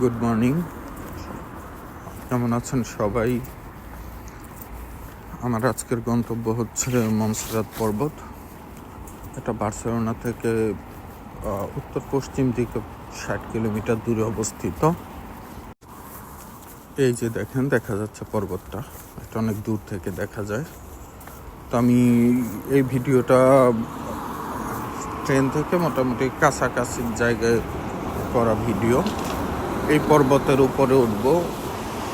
Good morning কেমন আছেন সবাই? আমার আজকের গন্তব্য হচ্ছে মনসেরাত পর্বত। এটা বার্সেলোনা থেকে উত্তর পশ্চিম দিকে ষাট কিলোমিটার দূরে অবস্থিত। এই যে দেখেন, দেখা যাচ্ছে পর্বতটা। এটা অনেক দূর থেকে দেখা যায়। তো আমি এই ভিডিওটা ট্রেন থেকে মোটামুটি কাছাকাছি জায়গায় করা ভিডিও। এই পর্বতের উপরে উঠব।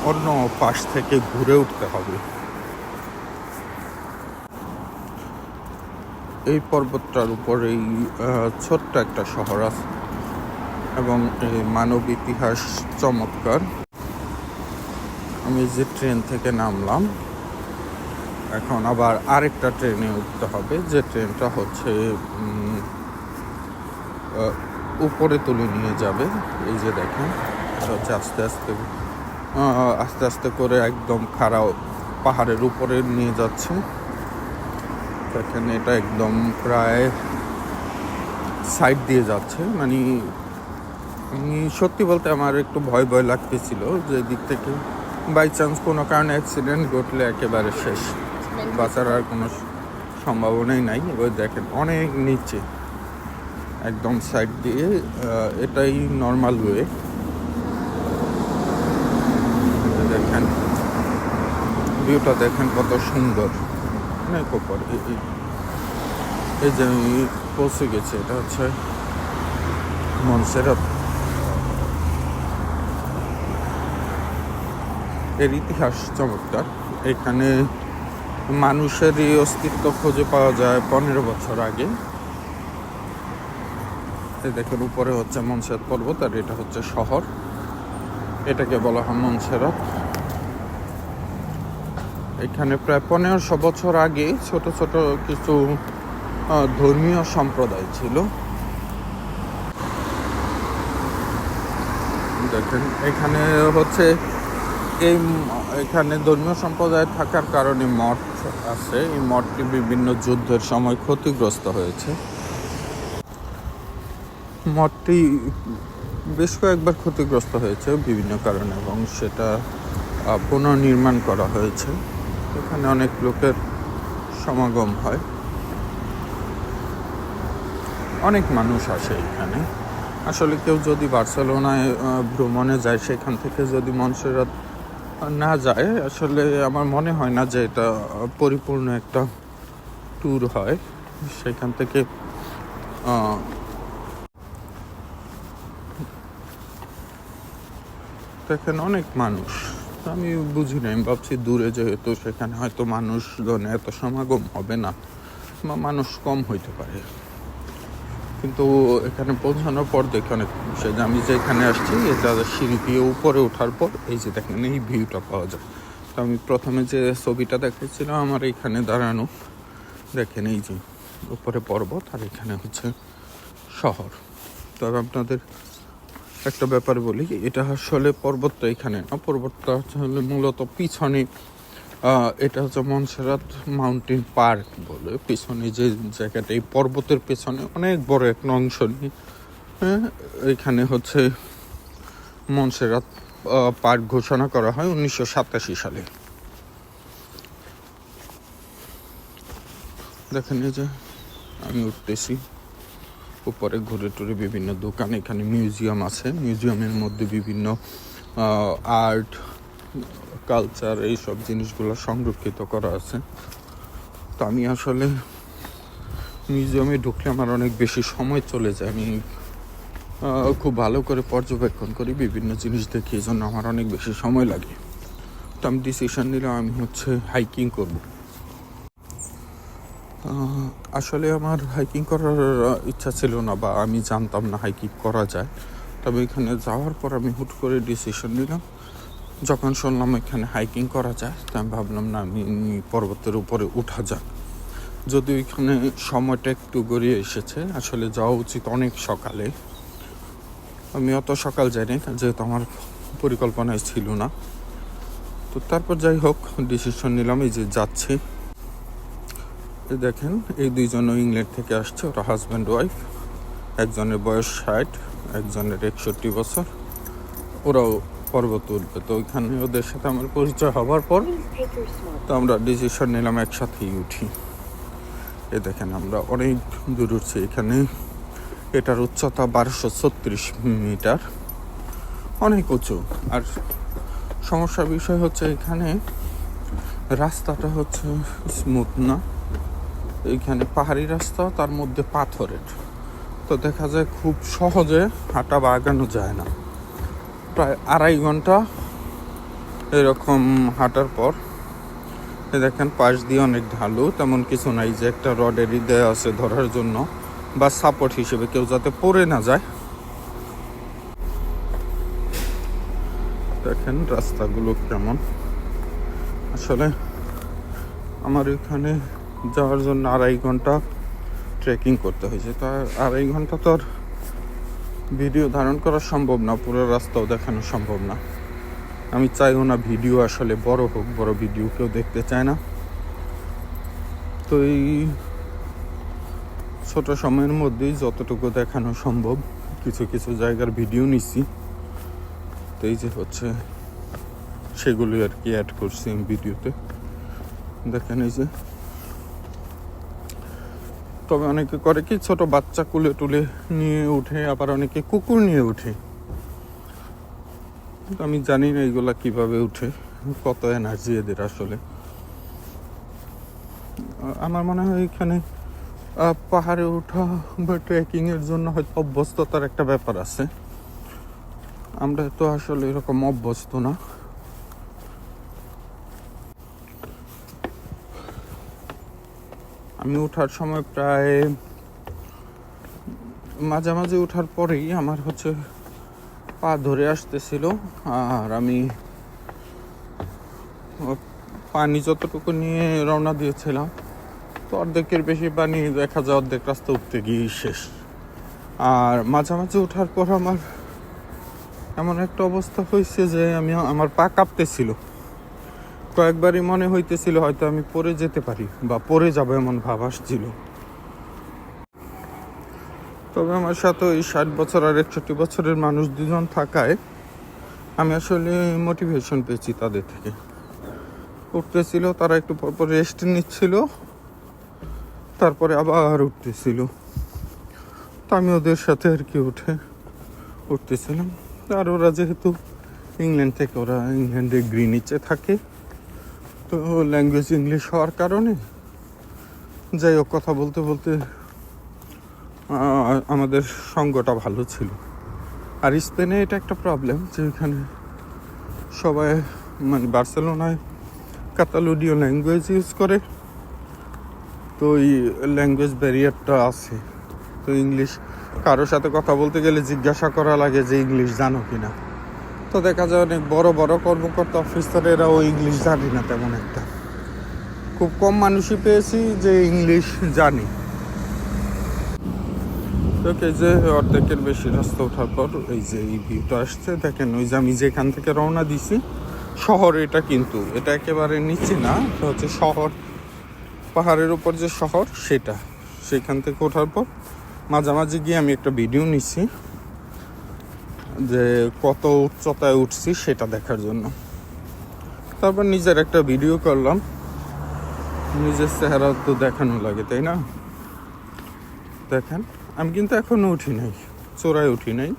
অন্য পাশ থেকে ঘুরে উঠতে হবে। এই পর্বতটার উপরেই ছোট্ট একটা শহর আছে এবং মানব ইতিহাস চমৎকার। আমি যে ট্রেন থেকে নামলাম, এখন আবার আরেকটা ট্রেনে উঠতে হবে। যে ট্রেনটা হচ্ছে উপরে তুলে নিয়ে যাবে। এই যে দেখেন, এটা হচ্ছে আস্তে আস্তে আস্তে আস্তে করে একদম খাড়া পাহাড়ের উপরে নিয়ে যাচ্ছে। দেখেন, এটা একদম প্রায় সাইড দিয়ে যাচ্ছে। মানে সত্যি বলতে আমার একটু ভয় ভয় লাগতেছিল যে দিক থেকে বাই চান্স কোনো কারণে অ্যাক্সিডেন্ট ঘটলে একেবারে শেষ। বাঁচার আর কোনো সম্ভাবনাই নাই। ওই দেখেন, অনেক নিচে। একদম সাইড দিয়ে এটাই নর্মাল ওয়ে দেখেন ভিউটা দেখেন কত সুন্দর। অনেক এই- এই যে আমি পৌঁছে গেছি, এটা হচ্ছে মনসেরাত। এর ইতিহাস চমৎকার। এখানে মানুষেরই অস্তিত্ব খুঁজে পাওয়া যায় পনেরো বছর আগে। এই দেখেন উপরে হচ্ছে মনসেরাত পর্বত আর এটা হচ্ছে শহর। এটাকে বলা হয় মনসেরাত। এখানে প্রায় পনেরোশো বছর আগে ছোট ছোট কিছু ধর্মীয় সম্প্রদায় ছিল। দেখেন, এখানে হচ্ছে এই এখানে ধর্মীয় সম্প্রদায় থাকার কারণে মঠ আছে। এই মঠটি বিভিন্ন যুদ্ধের সময় ক্ষতিগ্রস্ত হয়েছে। মঠটি বেশ কয়েকবার ক্ষতিগ্রস্ত হয়েছে বিভিন্ন কারণে এবং সেটা পুনর্নির্মাণ করা হয়েছে। এখানে অনেক লোকের সমাগম হয়। অনেক মানুষ আসে এখানে। আসলে কেউ যদি বার্সেলোনায় ভ্রমণে যায়, সেখান থেকে যদি মনসেরাত না যায়, আসলে আমার মনে হয় না যে এটা পরিপূর্ণ একটা ট্যুর হয়। সেখান থেকে দেখেন অনেক মানুষ। আমি বুঝি না আমি ভাবছি দূরে যেহেতু সেখানে হয়তো মানুষজন এত সমাগম হবে না, বা মানুষ কম হইতে পারে। কিন্তু এখানে পৌঁছানোর পর দেখে অনেক সে যে আমি যেখানে আসছি এটা সিঁড়ি উপরে ওঠার পর এই যে দেখেন, এই ভিউটা পাওয়া যায়। তো আমি প্রথমে যে ছবিটা দেখেছিলাম আমার এইখানে দাঁড়ানো, দেখেন এই যে উপরে পর্বত, আর এখানে হচ্ছে শহর। তবে আপনাদের একটা ব্যাপার বলি এটা আসলে পর্বতটা এখানে না পর্বতটা আসলে মূলত পিছনে এটা হচ্ছে মনসেরাত মাউন্টেন পার্ক বলে। পিছনে যে জায়গাটা এই পর্বতের পেছনে অনেক বড় এক অংশ নিয়ে হ্যাঁ, এখানে হচ্ছে মনসেরাত পার্ক ঘোষণা করা হয় উনিশশো সাতাশি সালে। দেখেন এই যে আমি উঠতেছি। উপরে ঘুরে টুরে বিভিন্ন দোকান, এখানে মিউজিয়াম আছে। মিউজিয়ামের মধ্যে বিভিন্ন আর্ট, কালচার, এইসব জিনিসগুলো সংরক্ষিত করা আছে। তো আমি আসলে মিউজিয়ামে ঢুকলে আমার অনেক বেশি সময় চলে যায়। আমি খুব ভালো করে পর্যবেক্ষণ করি, বিভিন্ন জিনিস দেখি এই জন্য আমার অনেক বেশি সময় লাগে। তো আমি ডিসিশন নিলাম, আমি হচ্ছে হাইকিং করব। আসলে আমার হাইকিং করার ইচ্ছা ছিল না বা আমি জানতাম না হাইকিং করা যায়। তবে এখানে যাওয়ার পর আমি হুট করে ডিসিশন নিলাম। যখন শুনলাম এখানে হাইকিং করা যায়, তো আমি ভাবলাম, না, আমি পর্বতের উপরে উঠা যাক। যদিও এখানে সময়টা একটু গড়িয়ে এসেছে, আসলে যাওয়া উচিত অনেক সকালে। আমি অত সকাল যাইনি, যেহেতু আমার পরিকল্পনায় ছিল না। তো তারপর যাই হোক ডিসিশন নিলাম, এই যে যাচ্ছি। দেখেন, এই দুইজনও ইংল্যান্ড থেকে আসছে, ওরা হাজব্যান্ড ওয়াইফ একজনের বয়স ষাট, একজনের একষট্টি বছর। ওরাও পর্বত উঠবে। তো ওইখানে ওদের সাথে আমার পরিচয় হবার পর. তো আমরা ডিসিশন নিলাম, একসাথেই উঠি। এ দেখেন, আমরা অনেক দূর উঠছি এখানে। এটার উচ্চতা বারোশো ছত্রিশ মিটার। অনেক উঁচু। আর সমস্যার বিষয় হচ্ছে এখানে রাস্তাটা হচ্ছে স্মুথ না। এইখানে পাহাড়ি রাস্তা, তার মধ্যে পাথরের। তো দেখা যায় খুব সহজে হাঁটা বা আগানো যায় না। প্রায় আড়াই ঘণ্টা এরকম হাঁটার পর দেখেন পাশ দিয়ে অনেক ঢালু, তেমন কিছু নাই যে একটা রডের দেয়া আছে ধরার জন্য, বা সাপোর্ট হিসেবে কেউ যাতে পড়ে না যায়। দেখেন রাস্তাগুলো কেমন। আসলে আমার এখানে যাওয়ার জন্য আড়াই ঘণ্টা ট্রেকিং করতে হয়েছে। তা আড়াই ঘণ্টা তো আর ভিডিও ধারণ করা সম্ভব না, পুরো রাস্তাও দেখানো সম্ভব না। আমি চাইও না ভিডিও আসলে বড় হোক, বড় ভিডিও কেউ দেখতে চায় না। তো এই ছোট সময়ের মধ্যেই যতটুকু দেখানো সম্ভব, কিছু কিছু জায়গার ভিডিও নিচ্ছি। তো এই যে হচ্ছে সেগুলি আর কি অ্যাড করছি ভিডিওতে দেখেন এই যে তবে অনেকে করে কি ছোট বাচ্চা কুলে টুলে নিয়ে উঠে, আবার অনেকে কুকুর নিয়ে উঠে। আমি জানি না এইগুলা কীভাবে উঠে, কত এনার্জি এদের আসলে। আমার মনে হয় এখানে পাহাড়ে ওঠা বা ট্রেকিং এর জন্য হয়তো অভ্যস্ততার একটা ব্যাপার আছে। আমরা তো আসলে এরকম অভ্যস্ত না। আমি ওঠার সময় প্রায় মাঝামাঝি ওঠার পরেই আমার হচ্ছে পা ধরে আসতেছিল, আর আমি পানি যতটুকু নিয়ে রওনা দিয়েছিলাম, তো অর্ধেকের বেশি পানি দেখা যায় অর্ধেক রাস্তা উঠতে গিয়েই শেষ। আর মাঝামাঝি ওঠার পর আমার এমন একটা অবস্থা হয়েছে যে আমি আমার পা কাঁপতেছিল। কয়েকবারই মনে হইতেছিল হয়তো আমি পড়ে যেতে পারি বা পড়ে যাব এমন ভাব আসছিল। তবে আমার সাথে ওই ষাট বছর আর একষট্টি বছরের মানুষ দুজন থাকায় আমি আসলে মোটিভেশন পেয়েছি তাদের থেকে। উঠতেছিল, তারা একটু পরপর রেস্ট নিচ্ছিল, তারপরে আবার উঠতেছিল। তো আমি ওদের সাথে আর কি উঠে উঠতেছিলাম। আর ওরা যেহেতু ইংল্যান্ড থেকে, ওরা ইংল্যান্ডে গ্রিনিচে থাকে। তো ল্যাঙ্গুয়েজ ইংলিশ হওয়ার কারণে। যাই হোক, কথা বলতে বলতে আমাদের সঙ্গটা ভালো ছিল। আর স্পেনে এটা একটা প্রবলেম যে এখানে সবাই মানে বার্সেলোনায় কাতালুডিও ল্যাঙ্গুয়েজ ইউজ করে। তো এই ল্যাঙ্গুয়েজ ব্যারিয়ারটা আছে। তো ইংলিশ কারোর সাথে কথা বলতে গেলে জিজ্ঞাসা করা লাগে যে ইংলিশ জানো কিনা। তো দেখা যায় অনেক বড় বড় কর্মকর্তা অফিসারেরাও ইংলিশ জানি না তেমন একটা। খুব কম মানুষই পেয়েছি যে ইংলিশ জানি। ওকে, যে অর্ধেকের বেশি রাস্তা ওঠার পর এই যে এই ভিউটা আসছে, দেখেন ওই যে আমি যেখান থেকে রওনা দিছি, শহর এটা কিন্তু, এটা একেবারে নিচে না হচ্ছে শহর। পাহাড়ের উপর যে শহর, সেটা। সেখান থেকে ওঠার পর মাঝামাঝি গিয়ে আমি একটা ভিডিও নিচ্ছি যে কত উচ্চতায় উঠছি সেটা দেখার জন্য। তারপর নিজের একটা ভিডিও করলাম। নিজের চেহারা তো দেখানো লাগে, তাই না? দেখেন, আমি কিন্তু এখনও উঠি নাই, চোরায় উঠি নাই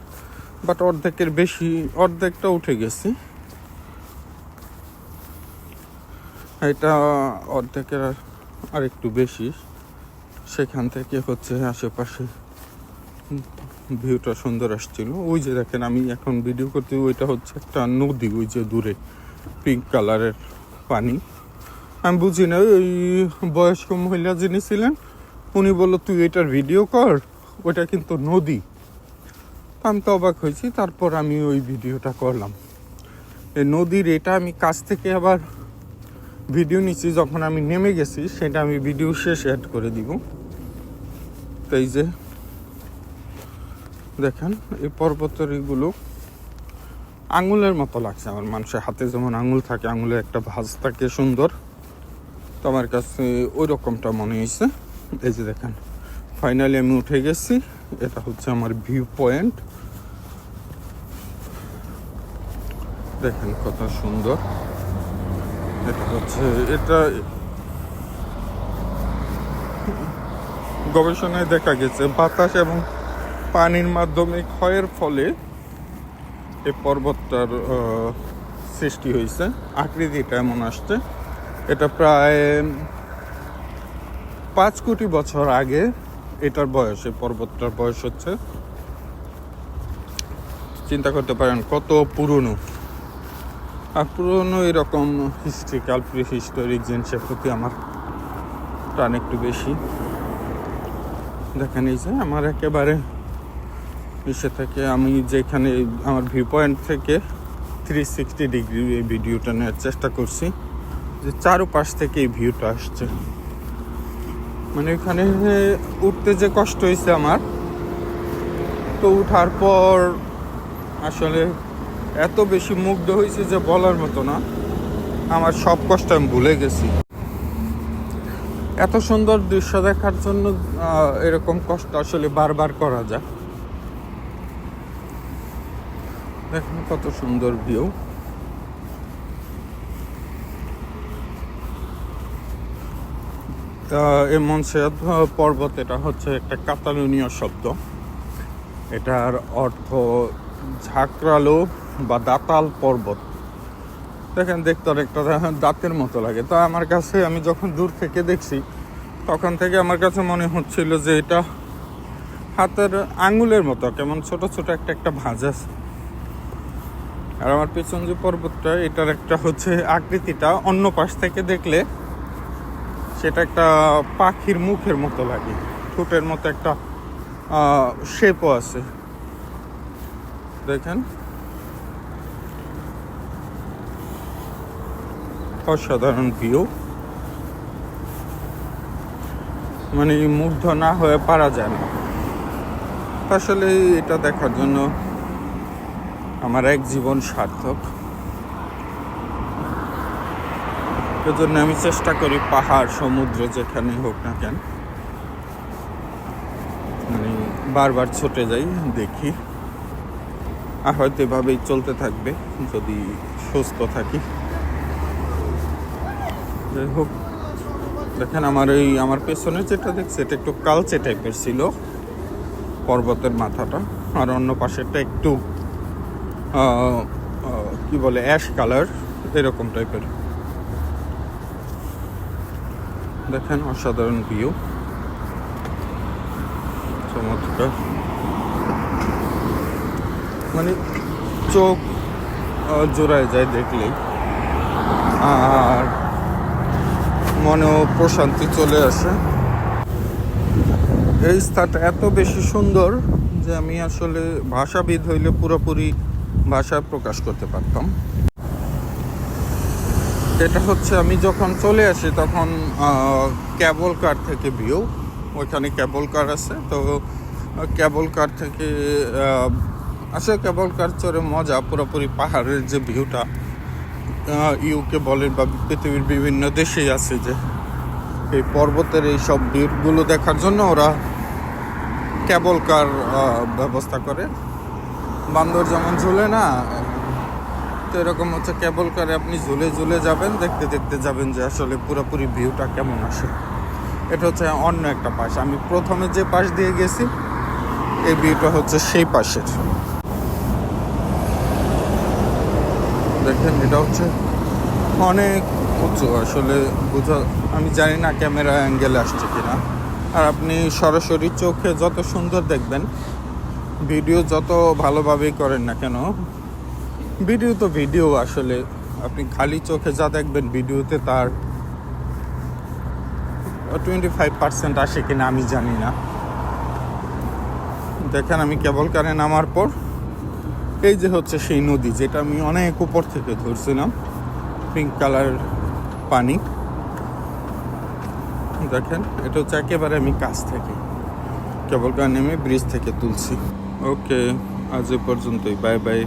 বাট অর্ধেকের বেশি, অর্ধেকটা উঠে গেছি। এটা অর্ধেকের আর একটু বেশি, সেখান থেকে হচ্ছে আশেপাশে ভিউটা সুন্দর আসছিল। ওই যে দেখেন আমি এখন ভিডিও করতে, ওইটা হচ্ছে একটা নদী, ওই যে দূরে পিঙ্ক কালারের পানি। আমি বুঝি না, ওই বয়স্ক মহিলা যিনি ছিলেন, উনি বলল, তুই এটার ভিডিও কর ওটা কিন্তু নদী। আমি তো অবাক হয়েছি, তারপর আমি ওই ভিডিওটা করলাম। এই নদীর এটা আমি কাছ থেকে আবার ভিডিও নিচ্ছি, যখন আমি নেমে গেছি, সেটা আমি ভিডিও শেষ অ্যাড করে দিব। তো এই যে দেখেন, এই পর্বতেরগুলো আঙুলের মতো লাগছে আমার। মানুষের হাতে যেমন আঙুল থাকে, আঙুলে একটা ভাজ থাকে, সুন্দর। তো আমার কাছে ওই রকমটা মনে হয়েছে। এই যে দেখেন ফাইনালি আমি উঠে গেছি। এটা হচ্ছে আমার ভিউ পয়েন্ট দেখেন কত সুন্দর। এটা হচ্ছে, এটা গবেষণায় দেখা গেছে, বাতাস এবং পানির মাধ্যমে ক্ষয়ের ফলে এই পর্বতটার সৃষ্টি হয়েছে। আকৃতিটা এমন আসছে। এটা প্রায় পাঁচ কোটি বছর আগে এটার বয়স এই পর্বতটার বয়স হচ্ছে। চিন্তা করতে পারেন, কত পুরনো। আর পুরনো এরকম হিস্ট্রিক্যাল প্রি হিস্টোরিক জিনিসের প্রতি আমার টান একটু বেশি। দেখেন এই যে, আমার একেবারে ইসে থেকে আমি যেখানে আমার ভিউ পয়েন্ট থেকে থ্রি সিক্সটি ডিগ্রি এই ভিডিওটা নেওয়ার চেষ্টা করছি, যে চারোপাশ থেকে এই ভিউটা আসছে। মানে এখানে উঠতে যে কষ্ট হয়েছে আমার, তো উঠার পর আসলে এত বেশি মুগ্ধ হয়েছে যে বলার মতো না, আমার সব কষ্ট আমি ভুলে গেছি। এত সুন্দর দৃশ্য দেখার জন্য এরকম কষ্ট আসলে বারবার করা যায়। দেখুন কত সুন্দর ভিউ। এই মনসেদ পর্বত, এটা হচ্ছে একটা কাতালুনীয় শব্দ। এটার অর্থ ঝাঁকড়ালো বা দাতাল পর্বত। দেখেন, দেখতে অনেকটা দাঁতের মতো লাগে। তো, আমার কাছে, আমি যখন দূর থেকে দেখছি, তখন থেকে আমার কাছে মনে হচ্ছিল যে এটা হাতের আঙ্গুলের মতো, কেমন ছোট ছোট একটা একটা ভাঁজ আছে। আর আমার পেছন যে পর্বতটা, এটার একটা হচ্ছে আকৃতিটা। অন্য পাশ থেকে দেখলে সেটা একটা পাখির মুখের মতো লাগে। ঠোঁটের মতো একটা শেপও আছে। দেখেন। অসাধারণ ভিউ মানে মুগ্ধ না হয়ে পারা যায় না। আসলে এটা দেখার জন্য আমার এক জীবন সার্থক। এজন্য আমি চেষ্টা করি পাহাড়, সমুদ্র যেখানে হোক না কেন। মানে বারবার ছুটে যাই, দেখি। আর হয়তো এভাবেই চলতে থাকবে, যদি সুস্থ থাকি। যাই হোক, দেখেন আমার এই আমার পেছনে যেটা দেখছি, এটা একটু কালচে টাইপের ছিল। পর্বতের মাথাটা, আর অন্য পাশেরটা একটু কি বলে অ্যাশ কালার এরকম টাইপের দেখেন অসাধারণ ভিউ চমৎকার। মানে চোখ জোড়ায় যায় দেখলেই। আর মনেও প্রশান্তি চলে আসে। এই স্থানটা এত বেশি সুন্দর যে আমি আসলে ভাষাবিদ হইলে পুরোপুরি ভাষায় প্রকাশ করতে পারতাম। এটা হচ্ছে আমি যখন চলে আসি তখন ক্যাবল কার থেকে ভিউ ওইখানে ক্যাবল কার আছে। তো ক্যাবল কার থেকে আসলে ক্যাবল কার চড়ে মজা, পুরোপুরি পাহাড়ের যে ভিউটা ইউকে বলেন বা পৃথিবীর বিভিন্ন দেশেই আছে যে, এই পর্বতের এই সব ভিউগুলো দেখার জন্য ওরা ক্যাবল কার ব্যবস্থা করে। বান্দর যেমন ঝুলে না, তো এরকম হচ্ছে কেবল করে আপনি ঝুলে ঝুলে যাবেন, দেখতে দেখতে যাবেন যে আসলে পুরোপুরি ভিউটা কেমন আসে। এটা হচ্ছে অন্য একটা পাশ। আমি প্রথমে যে পাশ দিয়ে গেছি, এই ভিউটা হচ্ছে সেই পাশের। দেখেন, এটা হচ্ছে অনেক উঁচু। আসলে বোঝা, আমি জানি না ক্যামেরা অ্যাঙ্গেল আসছে কিনা। আর আপনি সরাসরি চোখে যত সুন্দর দেখবেন ভিডিও যত ভালোভাবেই করেন না কেন, ভিডিও তো ভিডিও আসলে। আপনি খালি চোখে যা দেখবেন ভিডিওতে তার টোয়েন্টি ফাইভ পার্সেন্ট আসে কিনা আমি জানি না। দেখেন আমি কেবল কারে নামার পর, এই যে হচ্ছে সেই নদী যেটা আমি অনেক উপর থেকে ধরছিলাম পিঙ্ক কালার পানি। দেখেন, এটা হচ্ছে একেবারে আমি কাছ থেকে, কেবল কার নেমে ব্রিজ থেকে তুলছি। ওকে আজ এ পর্যন্তই বাই বাই